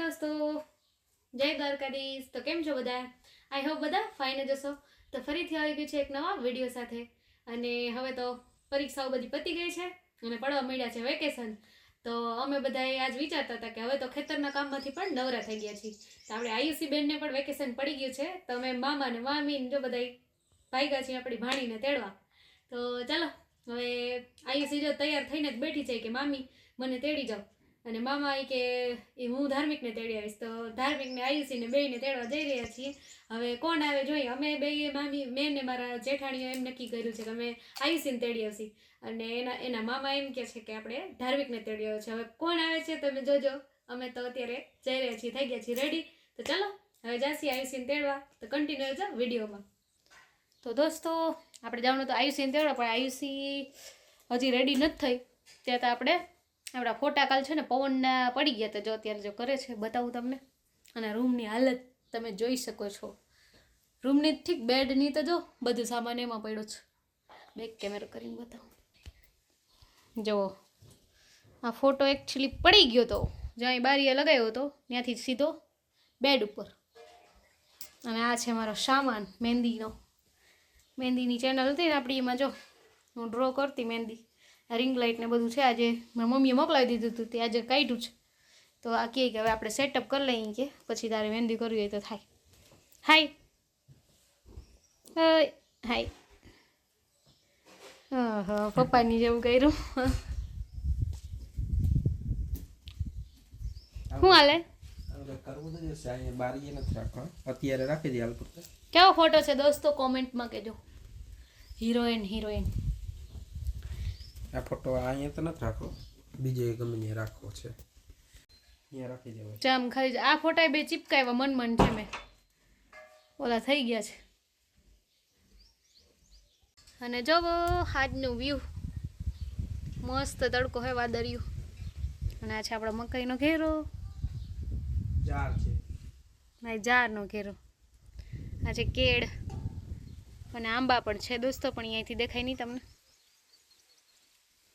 દોસ્તો. જય દ્વારકાધીશ. તો કેમ છો બધા? આઈ હોપ બધા ફાઇન જ હશો. તો ફરીથી આવી ગયું છે એક નવા વીડિયો સાથે. અને હવે તો પરીક્ષાઓ બધી પતી ગઈ છે અને પડવા મળ્યા છે વેકેશન તો અમે બધાએ આજ વિચારતા હતા કે હવે તો ખેતરના કામમાંથી પણ નવરા થઈ ગયા છીએ. તો આપણે આયુષી બેનને પણ વેકેશન પડી ગયું છે. તો અમે મામા ને મામી જો બધા ભાગ્યા છીએ આપણી ભાણીને તેડવા. તો ચાલો, હવે આયુષી જો તૈયાર થઈને જ બેઠી છે કે મામી, મને તેડી જાઓ. અને મામા એ કે એ હું ધાર્મિકને તેડી આવીશ. તો ધાર્મિકને આયુષીને બેયને તેડવા જઈ રહ્યા છીએ. હવે કોણ આવે જોઈએ? અમે બે મામી, મેં ને મારા જેઠાણીઓ એમ નક્કી કર્યું છે કે અમે આયુષીને તેડી આવશી. અને એના એના મામા એમ કહે છે કે આપણે ધાર્મિકને તેડી આવ્યો છે હવે કોણ આવે છે તમે જોજો. અમે તો અત્યારે જઈ રહ્યા છીએ, થઈ ગયા છીએ રેડી તો ચાલો, હવે જાસી આયુષીને તેડવા. તો કન્ટિન્યુ રહેજો વિડીયોમાં. તો દોસ્તો, આપણે જવાનું તો આયુષીને તેડવા, પણ આયુષી હજી રેડી નથી થઈ. ત્યાં તો આપણે આપણા ફોટા કાલ છે ને પવનના પડી ગયા તો જો અત્યારે જો કરે છે, બતાવું તમને. અને રૂમની હાલત તમે જોઈ શકો છો. રૂમની ઠીક બેડની તો જો બધું સામાન એમાં પડ્યો છે. બેક કેમેરો કરીને બતાવું. જુઓ આ ફોટો એકચ્યુઅલી પડી ગયો તો, જ્યાં બારીએ લગાવ્યો હતો, ત્યાંથી સીધો બેડ ઉપર. અને આ છે મારો સામાન, મહેંદીનો. મહેંદીની ચેનલ હતી ને આપણી એમાં જો, હું ડ્રો કરતી મહેંદી. રિંગ લાઇટ ને બધું છે આજે મારી મમ્મીએ મોકલાવી દીધું હતું તે આજે કાઢ્યું છે. તો આ કહે કે હવે આપણે સેટઅપ કરી લઈએ કે પછી તારે મહેંદી કરવી હોય તો થાય. હાય હાય પપ્પાની જેવું કર્યું. શું હાલે? અત્યારે રાખી કેવો ફોટો છે દોસ્તો કોમેન્ટમાં કહેજો. હિરોઈન હિરોઈન આ ફોટો અહીંયા તો નથી રાખો. બીજે ગમે ત્યાં રાખવો છે. અહીંયા રાખી દેવો જામ ખાલી આ ફોટા બે ચીપકાવ્યા મન મન છે મેં. ઓલા થઈ ગયા છે. અને જોવો આજનું વ્યૂ મસ્ત તડકો હે વાદળિયું. અને આ છે આપણો મકાઈનો ઘેરો. જાર છે. ના જારનો ઘેરો. આ છે કેળ. અને આંબા પણ છે દોસ્તો પણ અહીંયાથી દેખાય નહીં તમને.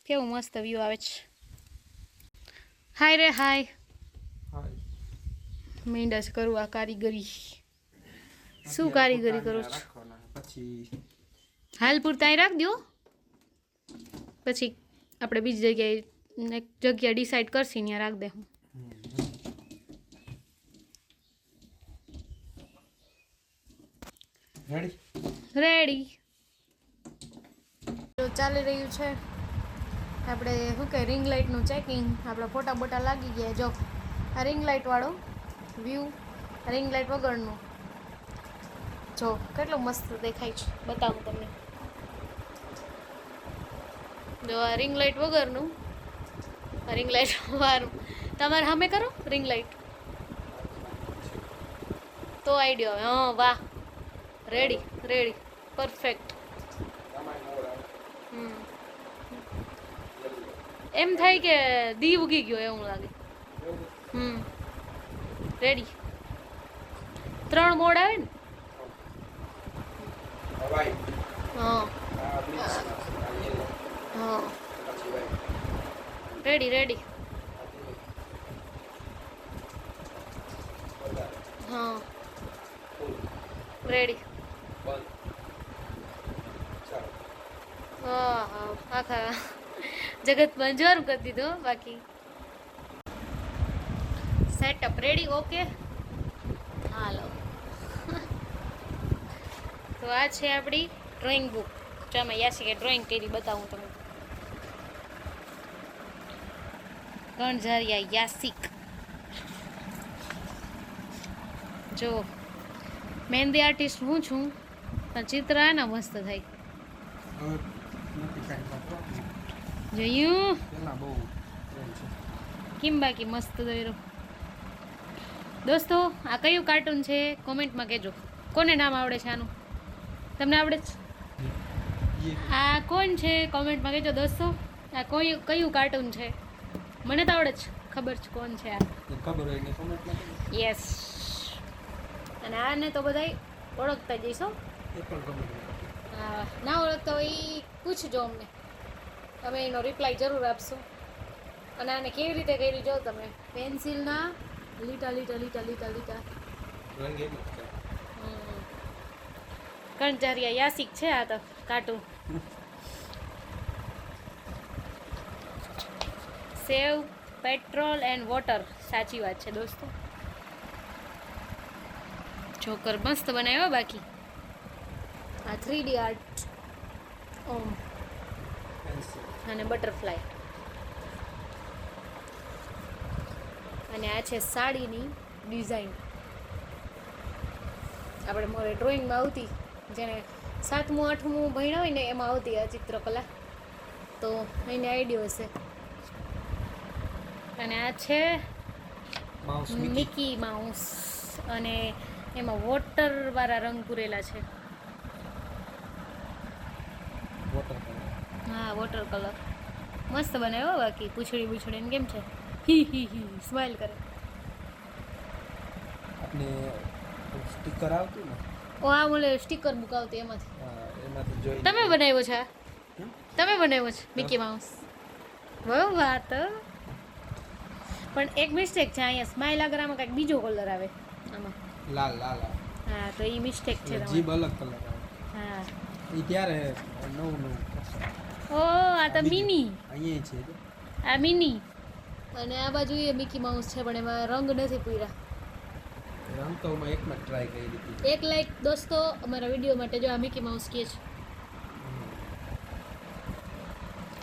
કેવું મસ્ત વ્યૂ આવે છે હાય રે હાય મીંડા છે કરું આ કારીગરી શું કારીગરી કરો છો હાલ પૂરતા અહીં રાખ દો પછી આપણે બીજી જગ્યાએ એક જગ્યા ડિસાઈડ કરશી ત્યાં રાખ દે હું રેડી રેડી તો ચાલી રહ્યું છે આપણે શું કહે રિંગ લાઇટનું ચેકિંગ આપણા ફોટા બોટા લાગી ગયા, જો. આ રિંગ લાઇટવાળો વ્યૂ રિંગ લાઇટ વગરનું. જો, કેટલો મસ્ત દેખાય છે. બતાવું તમને. જો, આ રિંગ લાઇટ વગરનું. રિંગ લાઇટ વાળું. તમારે સામે કરો રિંગ લાઇટ તો આઈડિયો હા, વાહ. રેડી રેડી પરફેક્ટ હમ એમ થાય કે દી ઉગી ગયો એવું લાગે. હમ. રેડી ત્રણ મોડ આવે ને? હા. હા રેડી રેડી હા રેડી બંધ ચાલો હા હા આખા જગતમાં જોર કરી દીધો બાકી. સેટઅપ રેડી ઓકે હાલો તો આ છે આપણી ડ્રોઈંગ બુક જો અમે યાસી કે ડ્રોઈંગ કરી બતાવું તમને. ગણઝરિયા યાસિક. જો મહેંદી આર્ટિસ્ટ હું છું, પણ ચિત્ર આના મસ્ત થાય. જોયું. કેમ બાકી મસ્ત દોયરો? દોસ્તો આ કયું કાર્ટૂન છે? કોમેન્ટમાં કહેજો. કોને નામ આવડે છે આનું? તમને આવડે છે આ કોણ છે? કોમેન્ટમાં કહેજો દોસ્તો. આ કયું કયું કાર્ટૂન છે? મને તો આવડે છે ખબર છે કોણ છે આ. ખબર હોય યસ અને આને તો બધાય ઓળખતા જઈશો હા ના ઓળખતા હોય પૂછજો અમને. અમે એનો રિપ્લાય જરૂર આપશો. અને આને કેવી રીતે કર્યું જો તમે? પેન્સિલના લીટા લીટા લીટા લીટા લીટા. કંચારિયા યાસિક છે આ તો કાટું સેવ પેટ્રોલ એન્ડ વોટર સાચી વાત છે દોસ્તો. જોકર મસ્ત બનાવ્યો બાકી. આ થ્રી ડી આર્ટ ઓમ. અને બટરફ્લાય. અને આ છે સાડીની ડિઝાઇન. આપણે મોરે ડ્રોઈંગમાં આવતી જેને સાતમું આઠમું ભણ્યા હોય ને એમાં આવતી આ ચિત્રકલા. તો એને આઈડિયો હશે. અને આ છે મિકી માઉસ અને એમાં વોટરવાળા રંગ પૂરેલા છે. વોટર કલર મસ્ત બનાવ્યો બાકી પૂછડી પૂછડીને કેમ છે? હી હી હી સ્માઈલ કરે. આપણે સ્ટીકર આવતું ને? ઓ આ મને સ્ટીકર બુક આવતી એમાંથી એમાંથી જોઈ તમે બનાવ્યો છે? તમે બનાવ્યો છે મિકી માઉસ બહુ વાત પણ એક મિસ્ટેક છે અહીંયા સ્માઈલ આગળ આમાં કંઈક બીજો કલર આવે. આમાં. લાલ લાલ હા તો એ મિસ્ટેક છે જીભ અલગ કલર આવે. હા. એ ત્યારે નવું નવું. ઓ આ તો મિની. અહીંયા છે આ મિની. અને આ બાજુ એ મિકી માઉસ છે પણ એમાં રંગ નથી પૂર્યા રંગ તો મેં એકમાં ટ્રાય કરી દીધી એક લાઈક દોસ્તો અમારા વીડિયો માટે જો આ મિકી માઉસ કે છે.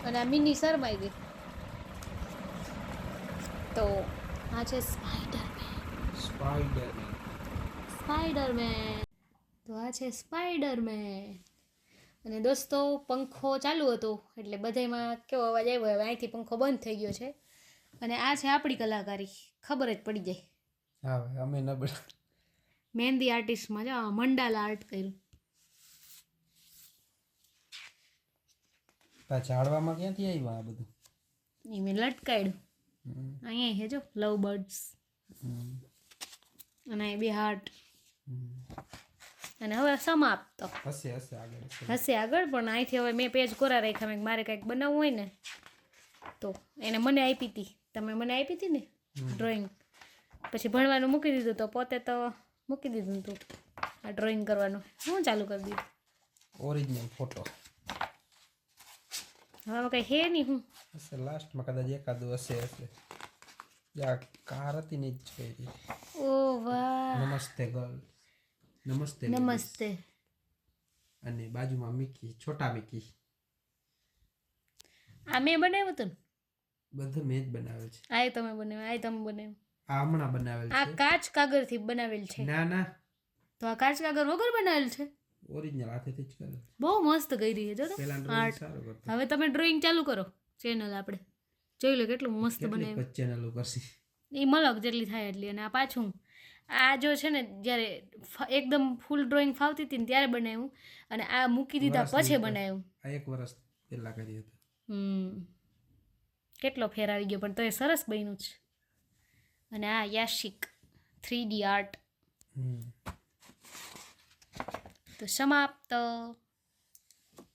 અને આ મિની શરમાઈ ગઈ. તો આ છે સ્પાઈડરમેન સ્પાઈડરમેન સ્પાઈડરમેન તો આ છે સ્પાઈડરમેન અને દોસ્તો પંખો ચાલુ હતો એટલે બધામાં કેવો અવાજ આવ્યો હવે અહીંથી પંખો બંધ થઈ ગયો છે. અને આ છે આપણી કલાકારી ખબર જ પડી જાય. હા અમે ન મહેંદી આર્ટિસ્ટમાં જો મંડાલા આર્ટ કર્યું. ઝાડવામાં ક્યાંથી આવ્યું આ બધું? એ મેં લટકાડ્યું અહીંયા હે જો લવ બર્ડ્સ. અને બે હાર્ટ. અને હવે સમાપ્ત. હશે હશે આગળ હશે. આગળ પણ અહીંથી હવે મેં પેજ કોરા રાખ્યા મેં મારે કંઈક બનાવવું હોય ને તો એને મને આપી હતી તમે મને આપી હતી ને ડ્રોઈંગ પછી ભણવાનું મૂકી દીધું તો પોતે તો મૂકી દીધું તું આ ડ્રોઈંગ કરવાનું. હું ચાલુ કરી દીધું? ઓરિજિનલ ફોટો હવે કંઈ હે નહીં હું. હશે લાસ્ટમાં કદાચ એકાદું હશે હશે. યા કાર હતી ને જ ઓ વાહ. નમસ્તે ગર્લ. નમસ્તે નમસ્તે. અને બાજુમાં મિકી છોટા મિકી. આ મેં બનાવ્યો તો બધું મેં જ બનાવ્યો છે. આ તમે બનાવ્યો આ તમે બનાવ્યો. આ હમણાં બનાવેલ આ કાચ કાચ કાગળથી બનાવેલ છે. ના ના. તો આ કાચ કાગળ વગર બનાવેલ છે? ઓરિજિનલ હાથેથી જ કરેલ. બહુ મસ્ત કરી છે જો તો. આર્ટ હવે તમે ડ્રોઈંગ ચાલુ કરો. ચેનલ આપણે. જોઈ લો કેટલું મસ્ત બનાવ્યું. ચેનલ ઉપર કરશી. એ મલક જેટલી થાય એટલી. અને આ પાછું આ જો છે ને જ્યારે એકદમ ફૂલ ડ્રોઈંગ ફાવતી હતી ને ત્યારે બનાવ્યું અને આ મૂકી દીધા પછી બનાવ્યું. આ એક વર્ષ પહેલા કરી હતી. હમ. કેટલો ફેર આવી ગયો પણ તો એ સરસ બન્યું છે અને આ યાશિક થ્રી ડી આર્ટ તો સમાપ્ત.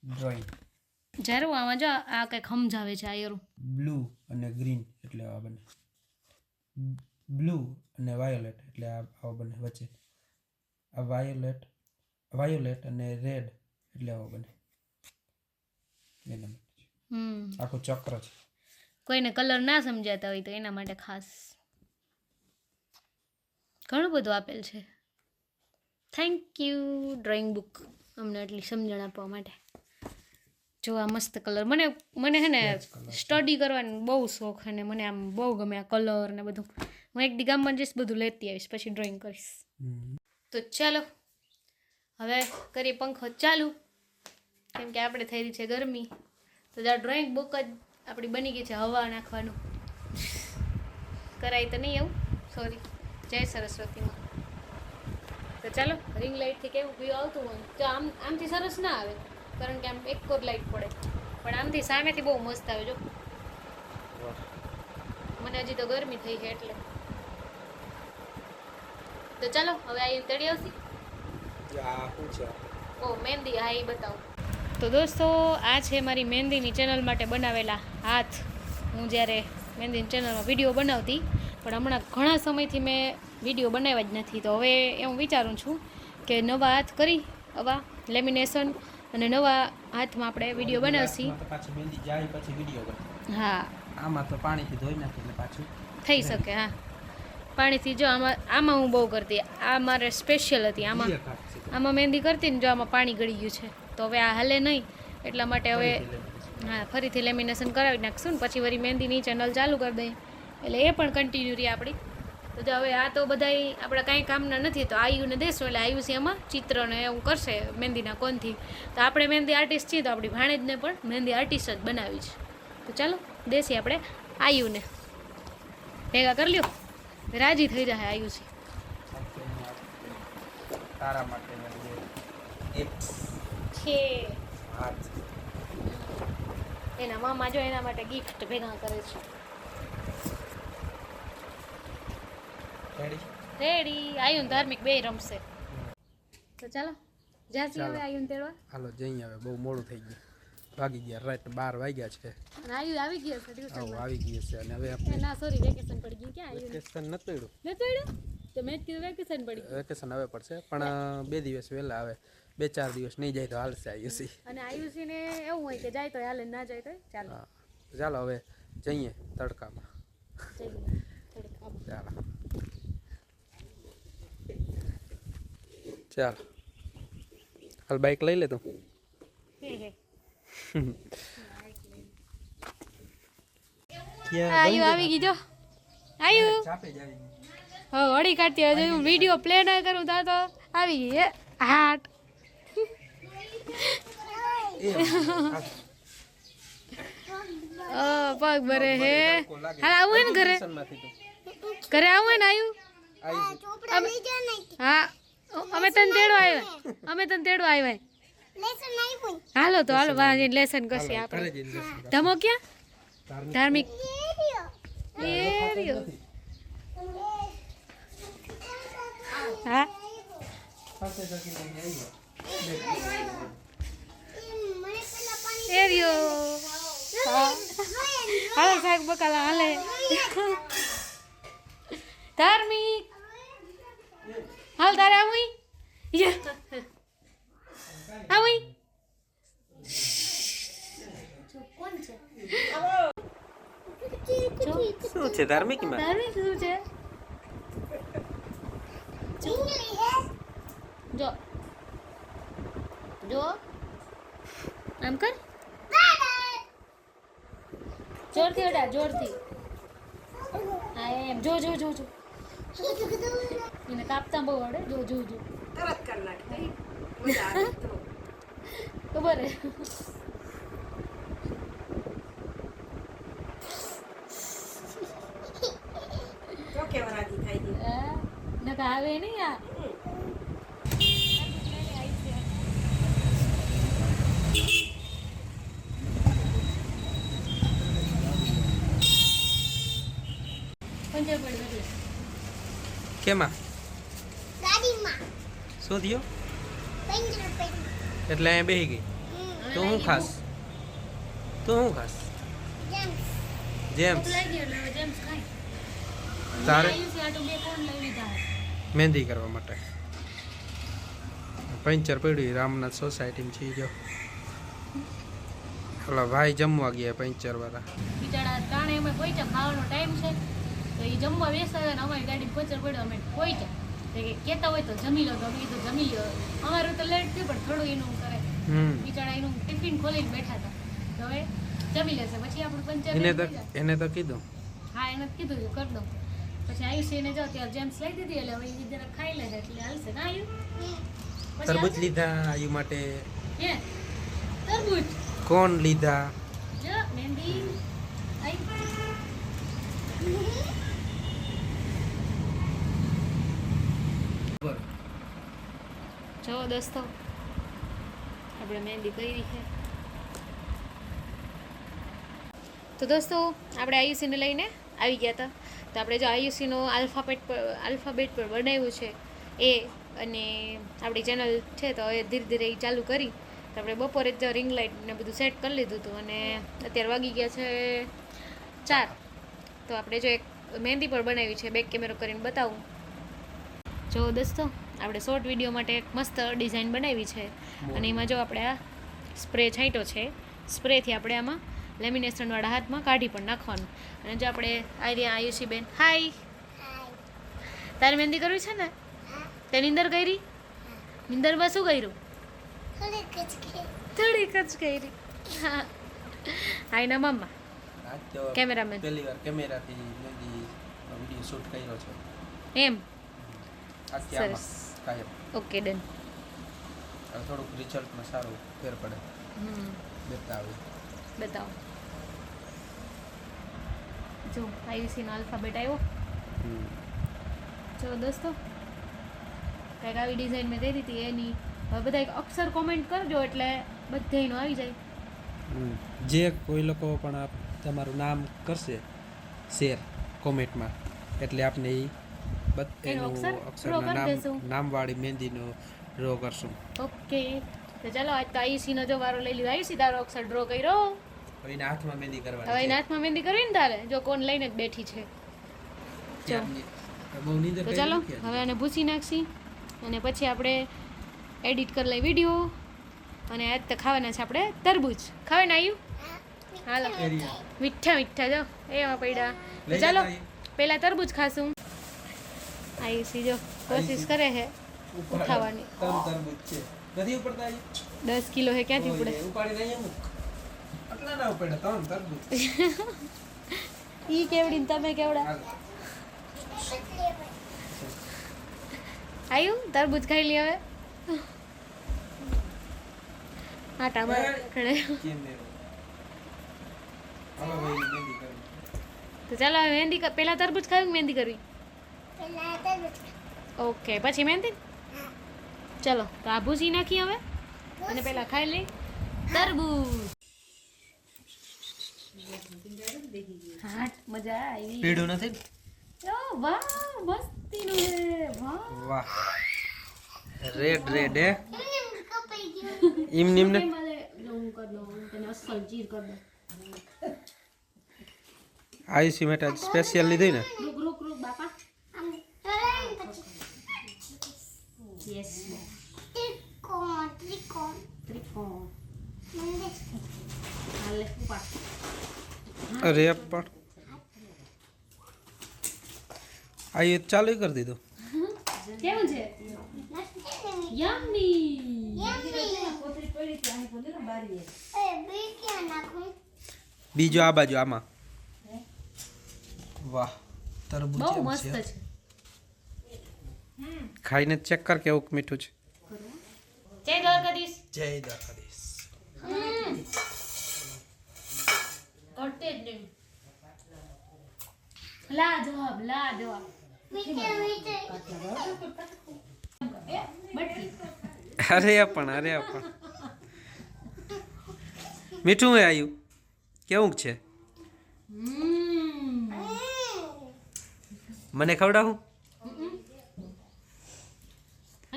ડ્રોઈંગ જરૂર આમાં જો આ કંઈક સમજાવે છે આ બ્લુ અને ગ્રીન એટલે આ બને. બ્લુ અને વાયોલેટ એટલે આ આવો બને વચ્ચે. આ વાયોલેટ વાયોલેટ અને રેડ એટલે આવો બને. આખું ચક્ર છે. કોઈને કલર ના સમજાતા હોય તો એના માટે ખાસ. ઘણું બધું આપેલ છે. થેન્ક યુ ડ્રોઈંગ બુક અમને એટલી સમજણ આપવા માટે. જો આ મસ્ત કલર મને મને છે ને. સ્ટડી કરવાનો બહુ શોખ અને મને આમ બહુ ગમે આ કલર ને બધું. હું એક દી ગામમાં જઈશ બધું લેતી આવીશ પછી ડ્રોઈંગ કરીશ. તો ચાલો હવે કરીએ પંખો ચાલુ. કેમ કે આપણે થઈ રહી છે ગરમી. તો આ ડ્રોઈંગ બુક જ આપણી બની ગઈ છે હવા નાખવાનું. કરાય તો નહીં એવું? સોરી જય સરસ્વતીમાં. તો ચાલો રિંગ લાઇટથી કેવું વ્યૂ આવતું હોય. તો આમ આમથી સરસ ના આવે. કારણ કે આમ એક કોર લાઇટ પડે. પણ આમથી સામેથી બહુ મસ્ત આવે જો. મને હજી તો ગરમી થઈ છે એટલે. તો ચાલો હવે આ તળી આવશે? આ ઓ મહેંદી હા એ બતાવું. તો દોસ્તો આ છે મારી મહેંદીની ચેનલ માટે બનાવેલા હાથ. હું જ્યારે મહેંદીની ચેનલમાં વીડિયો બનાવતી પણ હમણાં ઘણા સમયથી મેં વીડિયો બનાવ્યા જ નથી. તો હવે એવું વિચારું છું કે નવા હાથ કરી આવા લેમિનેશન અને નવા હાથમાં આપણે વીડિયો બનાવશી. હા. આમાં તો પાણીથી ધોઈ નાખે પાછું. થઈ શકે હા. પાણીથી જો આમાં આમાં હું બહુ કરતી. આ મારે સ્પેશિયલ હતી. આમાં. આમાં મહેંદી કરતી ને જો આમાં પાણી ગળી ગયું છે. તો હવે આ હાલે નહીં. એટલા માટે હવે હા ફરીથી લેમિનેશન કરાવી નાખશું ને પછી વળી મહેંદી નીચે નલ ચાલુ કરી દઈએ. એટલે એ પણ કન્ટિન્યુ રહી આપણી. તો જો હવે આ તો બધાય આપણા કાંઈ કામના નથી. તો આયુને દેશું એટલે આયુસી એમાં. ચિત્રને એવું કરશે મહેંદીના કોનથી તો આપણે મહેંદી આર્ટિસ્ટ છીએ તો આપણી ભાણેજને પણ મહેંદી આર્ટિસ્ટ જ બનાવી છે. તો ચાલો દેશી આપણે આયુને. ભેગા કરી લ્યો. રાજી થઈ જાય આવ્યું છે. તારા માટે એક. છે. એના મામા જો એના માટે ગિફ્ટ ભેગા કરે છે. રેડી રેડી આયુન ધાર્મિક બે રમશે. તો ચાલો. જાસી હવે આયુન તેડવા. હાલો જઈ હવે બહુ મોડું થઈ ગયું. વાગી ગયા રાત બાર વાગ્યા છે. આવી ગયો છે ટ્યુશન આવી ગયો છે અને હવે આપણે ના સોરી વેકેશન પડી ગયું. ક્યાં આયુ? વેકેશન નથી પડ્યું ને તોડ્યું? તો મેં કીધું વેકેશન પડી ગયું. વેકેશન હવે પડશે પણ બે દિવસ વહેલા આવે. બે ચાર દિવસ નહીં જાય તો હાલશે આયુસી અને આયુષીને એવું હોય કે જાય તો હાલે ના જાય તો ચાલો. ચાલો હવે જઈએ તડકામાં. ચાલો. ચાલો. હાલ બાઇક લઈ લે તું. હે હે. આયુ આવી ગઈ જો આયુ ચાપે જ આવી હવે વળી કાઢતી હવે હું વીડિયો પ્લે ના કરું ત્યાં તો આવી ગઈ હે હાટ એ હા. અ, પગ ભરે હે હાલ આવું હોય ને ઘરે માંથી તો ઘરે આવું હોય ને આયુ આવી હા અમે તને તેડવા આવ્યા અમે તને તેડવા આવ્યા હાલો તો હાલો વાહ લેસન કસી આપણે. ધમો ક્યાં? ધાર્મિક. હા. એરિયો. હાલો શાક બકાલા હાલે. ધાર્મિક. હાલ તારે આવું આવું શું છે? ધાર્મિકમાં ધાર્મિક શું છે? જો. જો. આમ કર. જોરથી અડા જોરથી. હા એમ. જો જો જો જો. એને કાપતા બહુ અડે જો જો જો. ખબર હે? નકા આવે નહીં આ. પંજાબ ગાડીમાં. શું કેમાં શું થયો એટલે અહીંયા બેસી ગઈ. તો હું ખાસ? તો હું ખાસ? જેમ્સ. તારે. મહેંદી કરવા માટે. પંચર પડ્યું, રામનાથ સોસાયટીમાં છે જો. ઓલા ભાઈ જમવા ગયા પંચર વાળા. બિચારા કારણે અમે પહોંચ્યા ખાવાનો ટાઈમ છે. તો એ જમવા બેસાડ્યા ને અમારી ગાડી પંચર પડ્યો, અમે કોઈ કે કહેતા હોય તો જમી લો તો કીધું જમી લો. અમારું તો લેટ થયું પણ થોડું એનું કરે. બિચારા એનું ટિફિન ખોલીને બેઠા હતા. હવે જમી લેશે. પછી આપણું પંચાયત એને તો. એને તો કીધું. હા એને કીધું કરી દઉં. પછી આયુષીને જો ત્યાં જેમ્સ લઈ દીધી એટલે હવે એ જરા ખાઈ લે એટલે હાલશે. ના આયુ? તરબૂચ લીધા આયુ માટે. હે? તરબૂચ? કોણ લીધા? જો મેંદી આઈ જો, દોસ્તો. આપણે મહેંદી કરી છે. તો દોસ્તો, આપણે આયુષીને લઈને આવી ગયા હતા. તો આપણે જો આયુષીનો આલ્ફાબેટ પર આલ્ફાબેટ પર બનાવ્યું છે, એ અને આપણી ચેનલ છે તો હવે ધીરે ધીરે એ ચાલુ કરી. તો આપણે બપોરે જ રિંગ લાઇટ ને બધું સેટ કરી લીધું હતું અને અત્યારે વાગી ગયા છે ચાર. તો આપણે જો એક મહેંદી પણ બનાવી છે બેક કેમેરો કરીને બતાવું. જો દોસ્તો આપણે શોર્ટ વીડિયો માટે એક મસ્ત ડિઝાઇન બનાવી છે. અને એમાં જો આપણે આ સ્પ્રે છાંટ્યો છે સ્પ્રેથી આપણે આમાં લેમિનેશનવાળા હાથમાં કાઢી પણ નાખવાનું. અને જો આપણે આ રહ્યા આયુષી બેન હાય તારે મહેંદી કરવી છે ને? તે નિંદર કરી? નિંદરમાં શું કર્યું? થોડીક જ કરી. હા. આઈના એના મમ્મા કેમેરામેન પહેલી વાર કેમેરાથી મહેંદી વીડિયો શૂટ કર્યો છે. એમ? સરસ. ઓકે ડન હવે થોડુંક રિઝલ્ટમાં સારું ફેર પડે. આવે બતાવો. જો આયુસીનો આલ્ફાબેટ આવ્યો. જો દોસ્તો. કંઈક આવી ડિઝાઇન મેં કરી હતી એની. હવે બધા એક અક્ષર કોમેન્ટ કરજો એટલે બધાયનો આવી જાય. જે કોઈ લોકો પણ તમારું નામ કરશે શેર કોમેન્ટમાં એટલે આપને એ એનું. નામવાળી મહેંદીનો ડ્રો કરશું. ઓકે તો ચાલો આજ તો આયુષીનો જો વારો લઈ લીધો આયુષી તારો અક્ષર ડ્રો કર્યો. હવે એના હાથમાં મહેંદી હવે એના હાથમાં મહેંદી કરવી ને તારે? જો કોણ લઈને જ બેઠી છે. તો ચાલો હવે આને ભૂસી નાખશી. અને પછી આપણે એડિટ કરી લઈ વીડિયો અને આજ તો ખાવાના છે આપણે તરબૂચ. ખાવાના આવ્યું હાલો. મીઠા મીઠા જો એવા પડ્યા. ચાલો પહેલા તરબૂચ ખાશું. આયુષી સીજો કોશિશ કરે છે ઉઠાવવાની. નથી ઉપડતા દસ કિલો હે ક્યાંથી ઉપડે? ઉપાડી અહીંયા મૂક. આટલા ના ઉપડે ત્રણ તરબૂચ ઈ કેવડી તમે કેવડા. આવ્યું તરબૂચ ખાઈ લી હવે. હા મારે ખડે. તો ચાલો હવે મહેંદી કર- પહેલા તરબૂચ ખાવી મહેંદી કરવી? ઓકે પછી મહેંદી? ચલો તો આ નાખી હવે. અને પેલા ખાઈ લઈ. તરબૂચ. હા મજા આવી. નથી? ઓ વાહ મસ્તીનું હે વાહ. વાહ. રેડ રેડ હે. ઈમ નીમ ને? કેમ મારે જો હું કરી દઉં તને અસલ ચીર કરી દઉં. આયુષી મેટા સ્પેશિયલ લીધી ને. રૂક રૂક રૂક બાપા. અરે પણ. આયુ ચાલુ કરી દીધું. કેવું છે? યમ્મી. બીજો આ બાજુ આમાં. વાહ તરબૂચ બહુ મસ્ત છે. ખાઈને ચેક કર કેવું મીઠું છે. જય દ્વારકાધીશ. જય દ્વારકાધીશ. કરતે જ નહીં. લા જવાબ લા જવાબ. અરે પણ અરે પણ. મીઠું આવ્યું આયુ. કેવું છે? મને ખવડાવું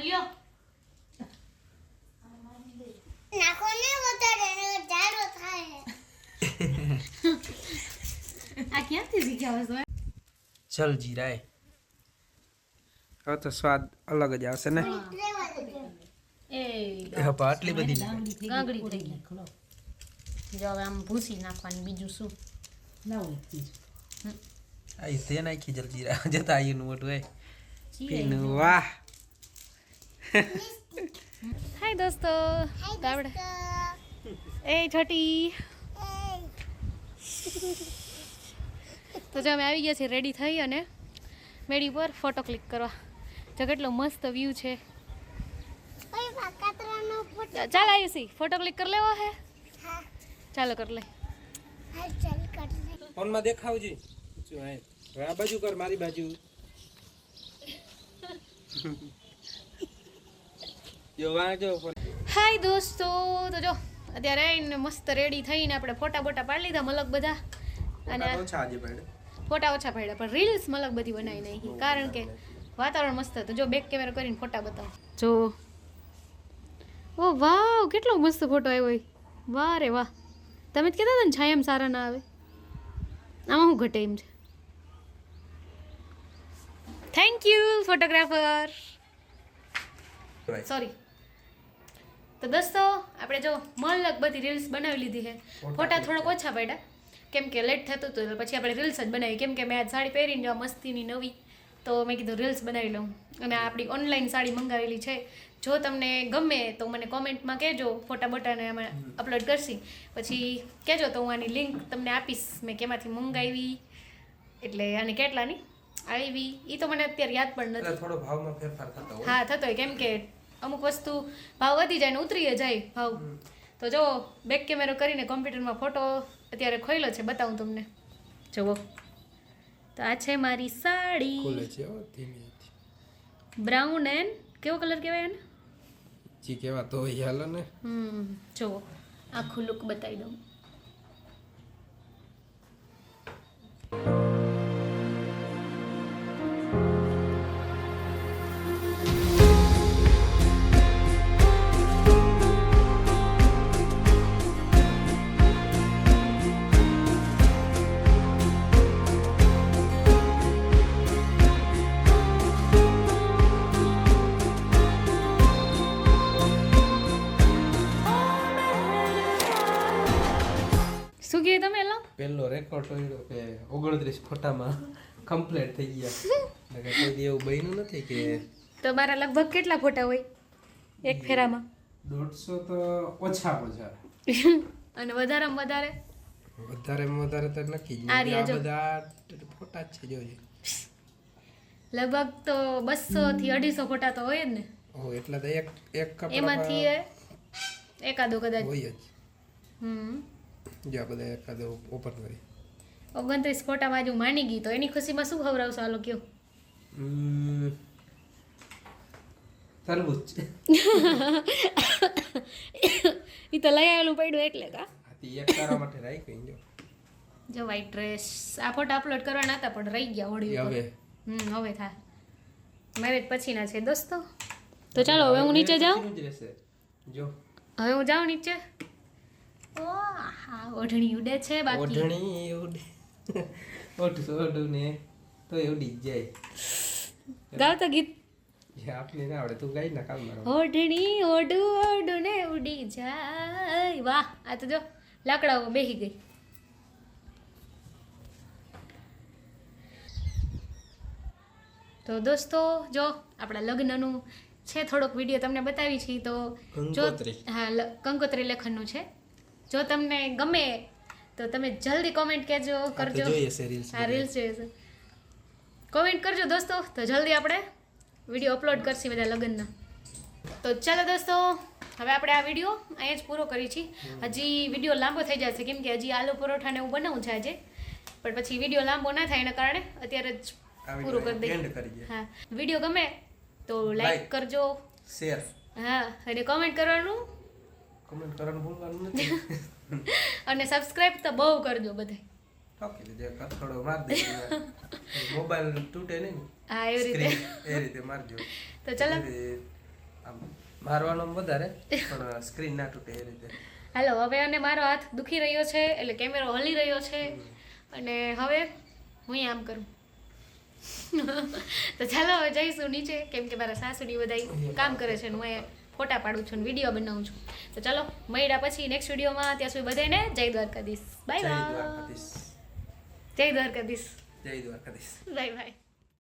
લ્યો આ ક્યાંથી શીખ્યા વસ્તુ ચલ જીરાય. હવે તો સ્વાદ અલગ જ આવશે ને? એ હા, આટલી બધી. ગાંગડી થઈ ગઈ. જો હવે આમ ભૂસી નાખવાની બીજું શું? આયુ તે નાખી જલ જીરા. જતા આયુનું મોટું હોય. પીનું. વાહ. હાય દોસ્તો. ગાવડા એ છોટી. તો જો અમે આવી ગયા છીએ રેડી થઈ અને મેડી પર ફોટો ક્લિક કરવા. જો કેટલો મસ્ત વ્યૂ છે. ચાલ આયુસી ફોટો ક્લિક કરી લેવો હે? ચાલો કરી લે ફોનમાં દેખાવજી. આ બાજુ કર મારી બાજુ. જો વાંચો હાય દોસ્તો. તો જો અત્યારે આવીને મસ્ત રેડી થઈને આપણે ફોટા બોટા પાડી લીધા મલક બધા. અને ફોટા ઓછા પડ્યા. પણ રીલ્સ મલક બધી બનાવી નાખી. કારણ કે વાતાવરણ મસ્ત હતું. જો બેક કેમેરા કરીને ફોટા બતાવો. જો. ઓ વાવ કેટલો મસ્ત ફોટો આવ્યો વાહ રે વાહ. તમે જ કહેતા હતા ને છાયામ સારા ના આવે. આમાં શું ઘટે એમ છે? થેન્ક યુ ફોટોગ્રાફર સોરી તો દોસ્તો આપણે જો મલક બધી રીલ્સ બનાવી લીધી છે. ફોટા થોડોક ઓછા પડ્યા. કેમ કે લેટ થતું હતું પછી આપણે રીલ્સ જ બનાવી. કેમ કે મેં આજ સાડી પહેરીને આ મસ્તીની નવી તો મેં કીધું રીલ્સ બનાવી લઉં. અને આપણી ઓનલાઈન સાડી મંગાવેલી છે. જો તમને ગમે તો મને કોમેન્ટમાં કહેજો ફોટા બોટાને અમે અપલોડ કરશી. પછી કહેજો તો હું આની લિંક તમને આપીશ. મેં કેમાંથી મંગાવી એટલે અને કેટલાની આવી એ તો મને અત્યારે યાદ પણ નથી. થોડો ભાવમાં ફેરફાર થતો હોય. હા થતો હોય. કેમ કે અમુક વસ્તુ ભાવ વધી જાય ને ઉતરી જાય ભાવ. તો જો બેક કેમેરો કરીને કોમ્પ્યુટરમાં ફોટો અત્યારે ખોઈલો છે બતાવું તમને. જુઓ. તો આ છે મારી સાડી. બ્રાઉન એન્ડ કેવો કલર કહેવાય એને જી કેવા તો હોય ને. હમ જુઓ. આખું લુક બતાવી દઉં. રેકોર્ડ કર્યો કે ઓગણત્રીસ ફોટામાં કમ્પ્લીટ થઈ ગયા. એટલે કોઈ એવું બન્યું નથી કે તમારા લગભગ કેટલા ફોટા હોય એક ફેરામાં? દોઢસો તો ઓછા ઓછા અને વધારેમાં વધારે? વધારેમાં વધારે તો નક્કી જ આ. બધા ફોટા જ છે જોજે લગભગ તો બસો થી અઢીસો ફોટા તો હોય જ ને. ઓ એટલે તો એક એક એમાંથી એ એકાદો કદાચ. હોય જ. હમ. જો બધા એકાદો ઓપન કરી ઓગણત્રીસ ફોટામાં જો માની ગઈ તો એની ખુશીમાં શું ખવડાવશો હાલો કયો? તરબૂચ. એ તો લઈ આવેલું પડ્યું એટલે કા? એક કરવા માટે રાખી જો. જો વાઈટ ડ્રેસ આ ફોટા અપલોડ કરવાના હતા પણ રહી ગયા હોળી હવે. હમ હવે થાય મેરેજ પછીના છે દોસ્તો. તો ચાલો હવે હું નીચે જાઉં? જો. હવે હું જાઉં નીચે? ઓ હા ઓઢણી ઉડે છે બાકી. ઓઢણી ઉડે. ઓઢું ઓઢું ને. તો એ ઉડી જાય. ગાવ તો ગીત. જે આપને ના આવડે તું ગાઈ ના કામ મારો. ઓઢણી ઓઢું ઓઢું ને ઉડી જાય. વાહ આ તો જો લાકડાઓ બેહી ગઈ. તો દોસ્તો જો આપણા લગ્નનું છે થોડોક વીડિયો તમને બતાવી છે તો. જો કંકોત્રી. હા કંકોત્રી લેખનનું છે. જો તમને ગમે તો તમે જલ્દી કોમેન્ટ કહેજો કરજો. હા રીલ્સ જોઈએ કોમેન્ટ કરજો દોસ્તો તો જલ્દી આપણે વીડિયો અપલોડ કરશી બધા લગ્નના. તો ચાલો દોસ્તો હવે આપણે આ વીડિયો અહીંયા જ પૂરો કરી છીએ હજી વીડિયો લાંબો થઈ જશે કેમ કે હજી આલુ પરોઠા ને એવું બનાવું છે આજે. પણ પછી વીડિયો લાંબો ના થાય એના કારણે અત્યારે જ પૂરો કરી દઈએ. end કરી દઈએ. હા વીડિયો ગમે તો લાઈક કરજો. શેર હા અને કોમેન્ટ કરવાનું કમેન્ટ કરવાનું ભૂલવાનું નથી. અને સબસ્ક્રાઈબ તો બહુ કરજો બધે. ઓકે જે કથોડો માર દે. મોબાઈલ તૂટે નહીં હા એવી રીતે. એ રીતે મારજો તો ચાલો. આમ મારવાનો વધારે પણ સ્ક્રીન ના તૂટે એ રીતે. હાલો હવે અને મારો હાથ દુખી રહ્યો છે એટલે કેમેરો હલી રહ્યો છે. અને હવે હું આમ કરું. તો ચાલો હવે જઈશું નીચે કેમ કે મારા સાસુની બધા કામ કરે છે હું અહીંયા ફોટા પાડું છું અને વીડિયો બનાવું છું. તો ચાલો મળ્યા પછી નેક્સ્ટ વિડીયોમાં ત્યાં સુધી બધાને જય દ્વારકાધીશ. બાય જય બાય દ્વારકાધીશ. જય દ્વારકાધીશ. જય દ્વારકાધીશ. Bye bye